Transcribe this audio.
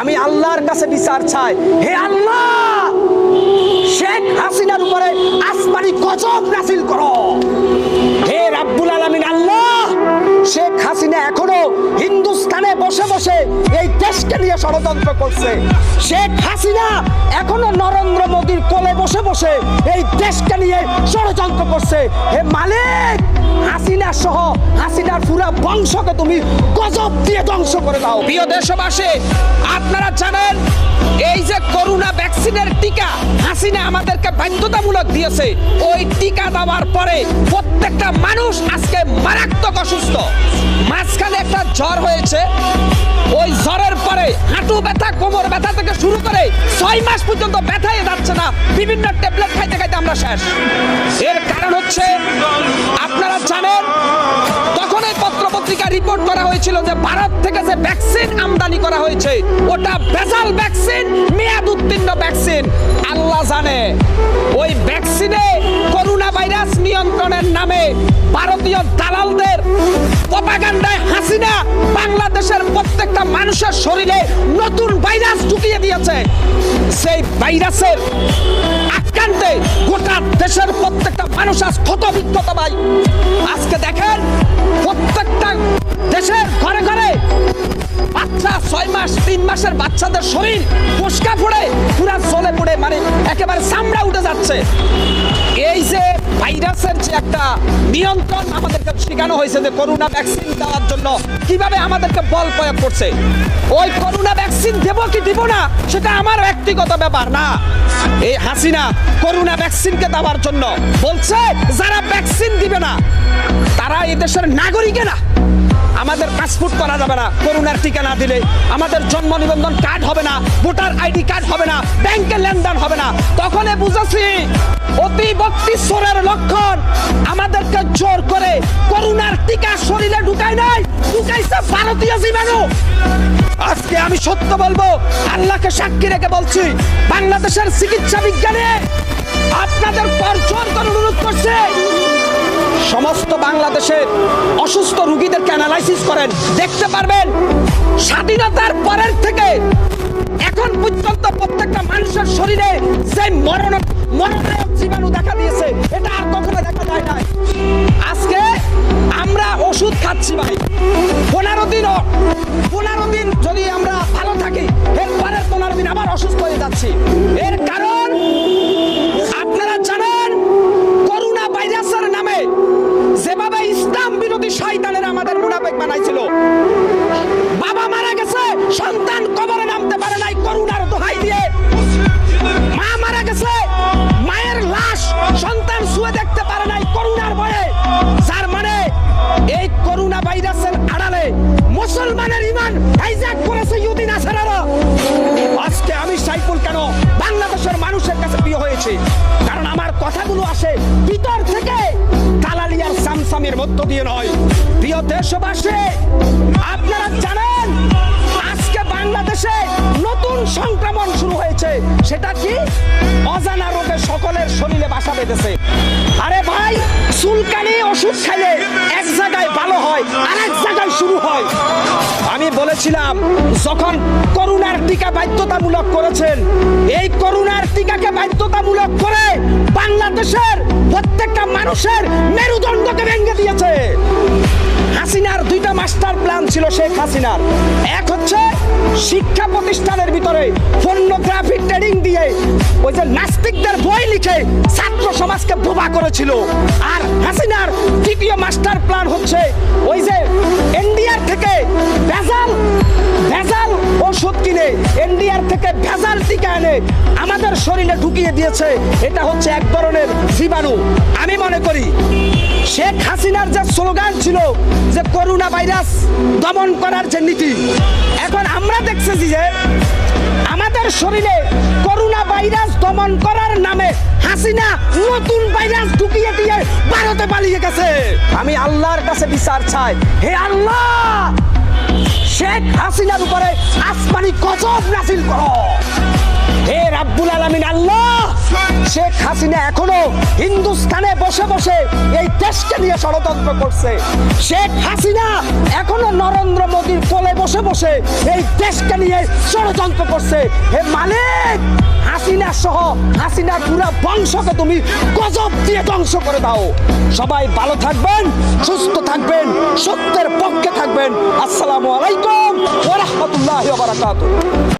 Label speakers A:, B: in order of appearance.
A: আমি আল্লাহর কাছে বিচার চাই। হে আল্লাহ! শেখ হাসিনার উপরে আসমানি গজব নাসিল করো। হে রাব্বুল আলামিন, আল্লাহ! শেখ হাসিনা এখনও হিন্দুস্তানে বসে বসে এই দেশকে নিয়ে ষড়যন্ত্র করছে। শেখ হাসিনা এখনও নরেন্দ্র মোদীর কোলে বসে বসে এই দেশকে নিয়ে ষড়যন্ত্র করছে। হে মালিক, হাসিনা সহ হাসিনার পুরা বংশকে তুমি গজব দিয়ে ধ্বংস করে দাও।
B: প্রিয় দেশবাসী আপনারা জানেন, এই যে করোনা ভ্যাকসিনের টিকা হাসিনা আমাদেরকে বাধ্যতামূলক দিয়েছে। ওই টিকা দেওয়ার পরে প্রত্যেকটা মানুষ আজকে মারাত্মক অসুস্থ। মাঝখানে একটা জ্বর হয়েছে। ওই জ্বরের পরে হাঁটু ব্যথা, কোমর ব্যথা থেকে শুরু করে ছয় মাস পর্যন্ত ব্যথাই যাচ্ছে না। বিভিন্ন ট্যাবলেট খাইতে খাইতে আমরা শেষ। এর কারণ হচ্ছে, আপনারা জানেন তখন এই পত্র পত্রিকা রিপোর্ট করা হয়েছিল যে ভারত থেকে যে ভ্যাকসিন আমদানি করা হয়েছে, ওটা ভেজাল ভ্যাকসিন মেয়াদ উত্তীর্ণ ভ্যাকসিন আল্লাহ জানে, ওই ভ্যাকসিনে করোনা ভাইরাস নিয়ন্ত্রণের নামে ভারতীয় দালালদের প্রপাগান্ডায় হাসিনা বাংলাদেশের প্রত্যেকটা মানুষের শরীরে নতুন ভাইরাস ঢুকিয়ে দিয়েছে। সেই ভাইরাসের আক্রান্তে গোটা দেশের প্রত্যেকটা মানুষ আজ ক্ষত বিক্ষত ভাই। আজকে দেখেন ছয় মাস, তিন মাসের বাচ্চাদের শরীর ফুসকা পড়ে পুরা চলে পড়ে মানে একেবারে চামড়া উঠে যাচ্ছে। এই যে ভাইরাসের যে একটা নিয়ন্ত্রণ আমাদেরকে শেখানো হয়েছে যে করোনা ভ্যাকসিন দেওয়ার জন্য কীভাবে আমাদেরকে বল প্রয়োগ করছে। ওই করোনা ভ্যাকসিন দেবো কি দিব না, সেটা আমার ব্যক্তিগত ব্যাপার না। এই হাসিনা করোনা ভ্যাকসিনকে দেওয়ার জন্য বলছে, যারা ভ্যাকসিন দিবে না, তারা এদেশের দেশের নাগরিকেরা আমাদের পাসপোর্ট করা যাবে না, করোনার টিকা না দিলে। আমাদের জন্ম নিবন্ধন কার্ড হবে না ভোটার আইডি কার্ড হবে না ব্যাংকে লেনদেন হবে না। তখনই বুঝেছি, অতি ভক্তি সোরের লক্ষণ আমাদেরকে জোর করে করোনার টিকা শরীরে ঢুকায় নাই, ঢুকাইছে ভারতীয় জীবাণু। আজকে আমি সত্য বলব, আল্লাহকে সাক্ষী রেখে বলছি, বাংলাদেশের চিকিৎসা বিজ্ঞানে আপনাদের পর জোর করে অনুরোধ করছে সমস্ত বাংলাদেশের অসুস্থ রুগীদেরকে অ্যানালাইসিস করেন। দেখতে পারবেন, স্বাধীনতার পরের থেকে এখন পর্যন্ত প্রত্যেকটা মানুষের শরীরে যে মরণ, মরণায়ক জীবাণু দেখা দিয়েছে। এটা আর কখনো দেখা যায় নাই। আজকে আমরা ওষুধ খাচ্ছি ভাই। পনেরো দিন পনেরো দিন যদি আমরা ভালো থাকি এর পরের পনেরো দিন আবার অসুস্থ হয়ে যাচ্ছি। এর কথাগুলো আসে ভিতর থেকে। কালালিয়ার সামসামের মধ্য দিয়ে নয়। প্রিয় দেশবাসী, আপনারা জানেন, আজকে বাংলাদেশে নতুন সংক্রমণ শুরু হয়েছে। সেটা কি? অজানা রোগে সকলের শরীরে বাসা বেঁধেছে। আরে ভাই, চুলকানি, ওষুধ খাইলে এক জায়গায় ভালো হয়, আরেক জায়গায় শুরু হয়। আমি বলেছিলাম, যখন করোনার টিকা বাধ্যতামূলক করেছেন, এই করোনার টিকাকে বাধ্যতামূলক করে বাংলাদেশের প্রত্যেকটা মানুষের মেরুদণ্ডকে ভেঙে দিয়েছে। হাসিনার দুইটা মাস্টার প্ল্যান ছিল শেখ হাসিনার। এক হচ্ছে শিক্ষা প্রতিষ্ঠানের ভিতরে পর্নোগ্রাফি, ট্রেডিং দিয়ে ওই যে নাস্তিকদের বই লিখে ছাত্র সমাজকে বোবা করেছিল। আর হাসিনার দ্বিতীয় মাস্টার প্ল্যান হচ্ছে ওই ওষুধ কিনে এনডিআর থেকে ভেজাল টিকা এনে আমাদের শরীরে ঢুকিয়ে দিয়েছে, এটা হচ্ছে এক ধরনের জীবাণু। আমি মনে করি শেখ হাসিনার যে স্লোগান ছিল যে করোনা ভাইরাস দমন করার যে নীতি, এখন আমরা দেখছি যে আমাদের শরীরে করোনা ভাইরাস দমন করার নামে হাসিনা নতুন ভাইরাস ঢুকিয়ে দিয়ে ভারতে পালিয়ে গেছে। আমি আল্লাহর কাছে বিচার চাই, হে আল্লাহ! শেখ হাসিনার উপরে আসমানি কচব নাসিল করো।
A: হে রাব্বুল আলামিন, আল্লাহ! শেখ হাসিনা এখনও হিন্দুস্তানে বসে বসে এই দেশকে নিয়ে ষড়যন্ত্র করছে। শেখ হাসিনা এখনও নরেন্দ্র মোদীর কোলে বসে বসে এই দেশকে নিয়ে ষড়যন্ত্র করছে। হে মালিক, হাসিনা সহ হাসিনার পুরা বংশকে তুমি গজব দিয়ে ধ্বংস করে দাও। সবাই ভালো থাকবেন, সুস্থ থাকবেন, সত্যের পক্ষে থাকবেন। আসসালামু আলাইকুম ওয়া রাহমাতুল্লাহি ওয়া বারাকাতুহু।